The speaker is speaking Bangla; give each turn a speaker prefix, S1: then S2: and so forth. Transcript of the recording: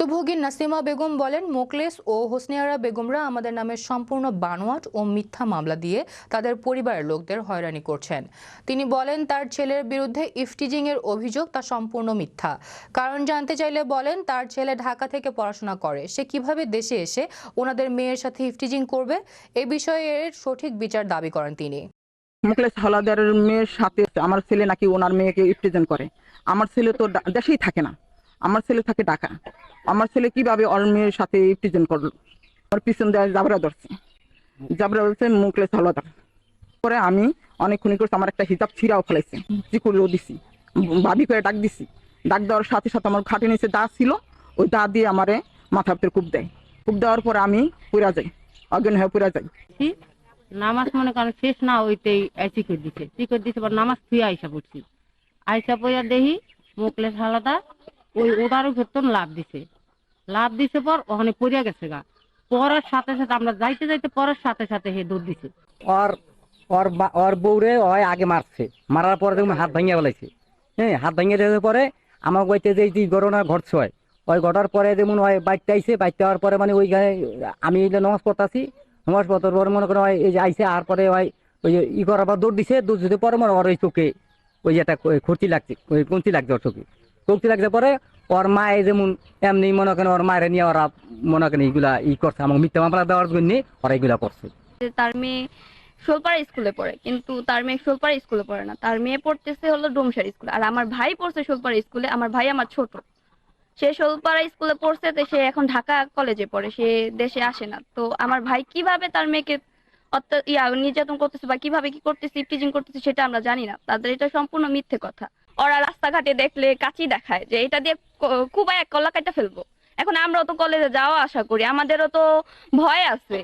S1: ভুক্তভোগী নাসিমা বেগম বলেন, মোকলেস ও হোসনিয়ারা বেগমরা আমাদের নামে সম্পূর্ণ বানোয়াট ও মিথ্যা মামলা দিয়ে তাদের পরিবারের লোকদের হয়রানি করছেন। তিনি বলেন, তার ছেলের বিরুদ্ধে ইফটিজিং এর অভিযোগ তা সম্পূর্ণ মিথ্যা। কারণ জানতে চাইলে বলেন, তার ছেলে ঢাকা থেকে পড়াশোনা করে। সে কীভাবে দেশে এসে ওনাদের মেয়ের সাথে ইফটিজিং করবে? এ বিষয়ে এর সঠিক বিচার দাবি করেন তিনি।
S2: মুকলেশ হালাদারের মেয়ের সাথে, আমার ছেলে নাকি ওনার মেয়েকে ইপ্রেজেন্ট করে। আমার ছেলে তো দেশেই থাকে না। আমার ছেলে থাকে ঢাকা। আমার ছেলে কীভাবে ওর মেয়ের সাথে ইপ্রেজেন্ট করল? ওর পিছন দেওয়া জাবরা ধরছে। জাবরা বলছে মুকলেশ হালাদার পরে আমি অনেকক্ষণ করছি, আমার একটা হিজাব ছিঁড়াও ফেলাইছে। চিকুলো দিছি, ভাবি করে ডাক দিছি। ডাক দেওয়ার সাথে সাথে আমার খাটে নিচে দা ছিল, ওই দা দিয়ে আমারে মাথা ভিতরে কূপ দেয়। কূপ দেওয়ার পরে আমি পুরা যাই, অজ্ঞান হয়ে পুরা যাই।
S3: নামাজ মনে করেন শেষ না হইতেই এসি করে দিছে। সি করে দিছে নামাজ থুয়ে আইসা পড়ছি আইসা পইয়া দেখি মুকলেশ হালাদা ওই ওটারও ভেতর লাভ দিছে। লাভ দিছে পর ওখানে পড়িয়া গেছে গা। পড়ার সাথে সাথে আমরা যাইতে যাইতে পড়ার সাথে সাথে হে দৌড় দিছে।
S4: ওর ওর ওর বউরে ওই আগে মারছে। মারার পরে দেখুন হাত ভাঙিয়া ফেলাইছে। হ্যাঁ হাত ভাঙিয়ে দেওয়ার পরে আমার কইতে যে এই ঘটনা ঘটছে হয় ওই ঘটার পরে যেমন ওই বাইকটা আইছে বাইকটা হওয়ার পরে মানে ওইখানে আমি নমাজ পড়তাছি, নমাজ পড়ার পরে মনে করেন ওই এই যে আইছে, আর পরে হয় ওই যে ই করার পর দৌড় দিছে দৌড় দিতে পরে মনে ওর ওই চোখে ওই একটা খুঁটি লাগছে, ওই কুঞ্চি লাগছে ওর চোখে। কুঞ্চি লাগছে পরে, ওর মায়ে যেমন এমনি মনে করেন ওর মায়ের নিয়ে ওরা মনে করেন এইগুলা ই করছে, আমাকে মিথ্যা মামলা দেওয়ার জন্য ওরা এইগুলা করছে।
S5: তার মেয়ে শোলপাড়া স্কুলে পড়ে, কিন্তু তার মেয়ে শোলপাড়া স্কুলে পড়ে না। তার মেয়ে পড়তেছে হলো ডোমসার স্কুলে আর আমার ভাই পড়ছে শোলপাড়া স্কুলে আমার ভাই আমার ছোট। সে শোলপাড়া স্কুলে পড়ছে, তো সে এখন ঢাকা কলেজে পড়ে, সে দেশে আসে না। তো আমার ভাই কীভাবে তার মেয়েকে ইয়া নির্যাতন করতেছে বা কীভাবে কি করতেছে টিচিং করতেছে, সেটা আমরা জানি না। তাদের এটা সম্পূর্ণ মিথ্যে কথা। ওরা রাস্তাঘাটে দেখলে কাচি দেখায় যে এটা দিয়ে কুবায় এক কলা কাটা ফেলব। এখন আমরাও তো কলেজে যাওয়া আশা করি, আমাদেরও তো ভয় আছে।